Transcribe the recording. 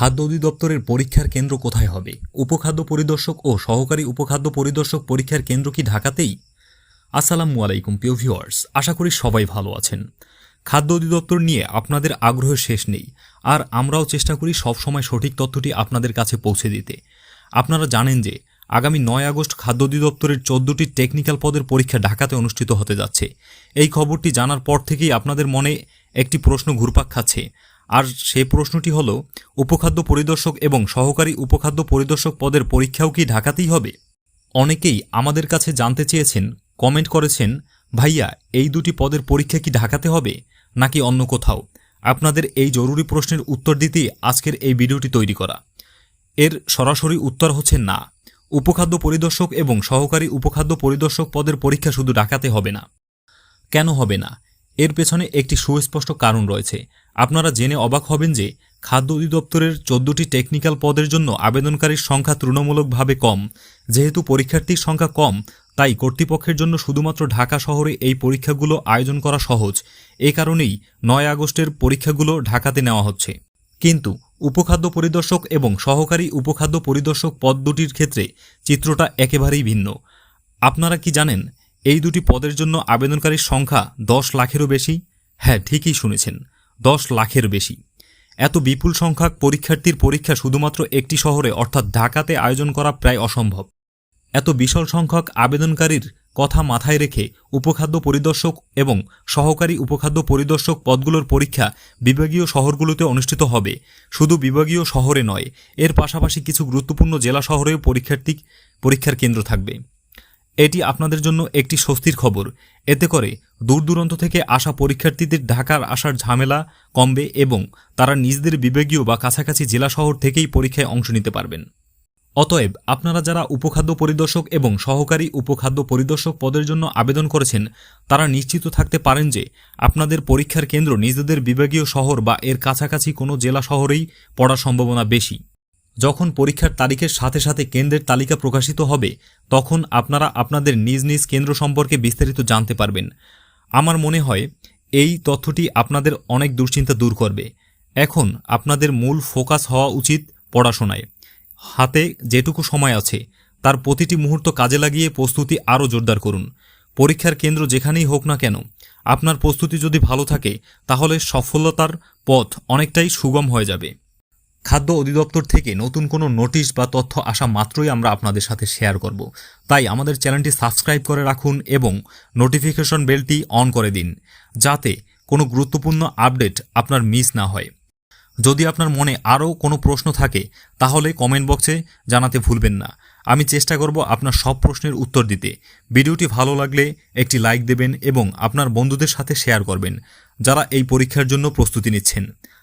খাদ্য অধিদপ্তরের পরীক্ষার কেন্দ্র কোথায় হবে? উপখাদ্য পরিদর্শক ও সহকারী উপখাদ্য পরিদর্শক পরীক্ষার কেন্দ্র কি ঢাকাতেই? আসসালামু আলাইকুম, প্রিয় ভিউয়ার্স। আশা করি সবাই ভালো আছেন। খাদ্য অধিদপ্তর নিয়ে আপনাদের আগ্রহের শেষ নেই। আর আমরাও চেষ্টা করি সবসময় সঠিক তথ্যটি আপনাদের কাছে পৌঁছে দিতে। আপনারা জানেন যে আগামী নয় আগস্ট খাদ্য অধিদপ্তরের চোদ্দটি টেকনিক্যাল পদের পরীক্ষা ঢাকাতে অনুষ্ঠিত হতে যাচ্ছে। এই খবরটি জানার পর থেকেই আপনাদের মনে একটি প্রশ্ন ঘুরপাক খাচ্ছে। আর সেই প্রশ্নটি হল, উপখাদ্য পরিদর্শক এবং সহকারী উপখাদ্য পরিদর্শক পদের পরীক্ষাও কি ঢাকাতেই হবে? অনেকেই আমাদের কাছে জানতে চেয়েছেন, কমেন্ট করেছেন, ভাইয়া, এই দুটি পদের পরীক্ষা কি ঢাকাতে হবে, নাকি অন্য কোথাও? আপনাদের এই জরুরি প্রশ্নের উত্তর দিতেই আজকের এই ভিডিওটি তৈরি করা। এর সরাসরি উত্তর হচ্ছে না। উপখাদ্য পরিদর্শক এবং সহকারী উপখাদ্য পরিদর্শক পদের পরীক্ষা শুধু ঢাকাতে হবে না। কেন হবে না? এর পেছনে একটি সুস্পষ্ট কারণ রয়েছে। আপনারা জেনে অবাক হবেন যে খাদ্য অধিদপ্তরের চোদ্দটি টেকনিক্যাল পদের জন্য আবেদনকারীর সংখ্যা তুলনামূলকভাবে কম। যেহেতু পরীক্ষার্থীর সংখ্যা কম, তাই কর্তৃপক্ষের জন্য শুধুমাত্র ঢাকা শহরে এই পরীক্ষাগুলো আয়োজন করা সহজ। এ কারণেই নয় আগস্টের পরীক্ষাগুলো ঢাকাতে নেওয়া হচ্ছে। কিন্তু উপখাদ্য পরিদর্শক এবং সহকারী উপখাদ্য পরিদর্শক পদ দুটির ক্ষেত্রে চিত্রটা একেবারেই ভিন্ন। আপনারা কি জানেন, এই দুটি পদের জন্য আবেদনকারীর সংখ্যা দশ লাখেরও বেশি? হ্যাঁ ঠিকই শুনেছেন। দশ লাখের বেশি। এত বিপুল সংখ্যক পরীক্ষার্থীর পরীক্ষা শুধুমাত্র একটি শহরে, অর্থাৎ ঢাকাতে আয়োজন করা প্রায় অসম্ভব। এত বিশাল সংখ্যক আবেদনকারীর কথা মাথায় রেখে উপখাদ্য পরিদর্শক এবং সহকারী উপখাদ্য পরিদর্শক পদগুলোর পরীক্ষা বিভাগীয় শহরগুলোতে অনুষ্ঠিত হবে। শুধু বিভাগীয় শহরে নয়, এর পাশাপাশি কিছু গুরুত্বপূর্ণ জেলা শহরেও পরীক্ষার্থী পরীক্ষার কেন্দ্র থাকবে। এটি আপনাদের জন্য একটি স্বস্তির খবর। এতে করে দূর দূরান্ত থেকে আসা পরীক্ষার্থীদের ঢাকার আসার ঝামেলা কমবে এবং তারা নিজেদের বিভাগীয় বা কাছাকাছি জেলা শহর থেকেই পরীক্ষায় অংশ নিতে পারবেন। অতএব আপনারা যারা উপখাদ্য পরিদর্শক এবং সহকারী উপখাদ্য পরিদর্শক পদের জন্য আবেদন করেছেন, তারা নিশ্চিত থাকতে পারেন যে আপনাদের পরীক্ষার কেন্দ্র নিজেদের বিভাগীয় শহর বা এর কাছাকাছি কোনো জেলা শহরেই পড়ার সম্ভাবনা বেশি। যখন পরীক্ষার তারিখের সাথে সাথে কেন্দ্রের তালিকা প্রকাশিত হবে, তখন আপনারা আপনাদের নিজ নিজ কেন্দ্র সম্পর্কে বিস্তারিত জানতে পারবেন। আমার মনে হয়, এই তথ্যটি আপনাদের অনেক দুশ্চিন্তা দূর করবে। এখন, আপনাদের মূল ফোকাস হওয়া উচিত পড়াশোনায়। হাতে যেটুকু সময় আছে, তার প্রতিটি মুহূর্ত কাজে লাগিয়ে প্রস্তুতি আরও জোরদার করুন। পরীক্ষার কেন্দ্র যেখানেই হোক না কেন, আপনার প্রস্তুতি যদি ভালো থাকে, তাহলে সফলতার পথ অনেকটাই সুগম হয়ে যাবে। খাদ্য অধিদপ্তর থেকে নতুন কোনো নোটিশ বা তথ্য আসা মাত্রই আমরা আপনাদের সাথে শেয়ার করব। তাই আমাদের চ্যানেলটি সাবস্ক্রাইব করে রাখুন এবং নোটিফিকেশন বেলটি অন করে দিন, যাতে কোনো গুরুত্বপূর্ণ আপডেট আপনার মিস না হয়। যদি আপনার মনে আরও কোনো প্রশ্ন থাকে, তাহলে কমেন্ট বক্সে জানাতে ভুলবেন না। আমি চেষ্টা করব আপনার সব প্রশ্নের উত্তর দিতে। ভিডিওটি ভালো লাগলে একটি লাইক দেবেন এবং আপনার বন্ধুদের সাথে শেয়ার করবেন, যারা এই পরীক্ষার জন্য প্রস্তুতি নিচ্ছেন।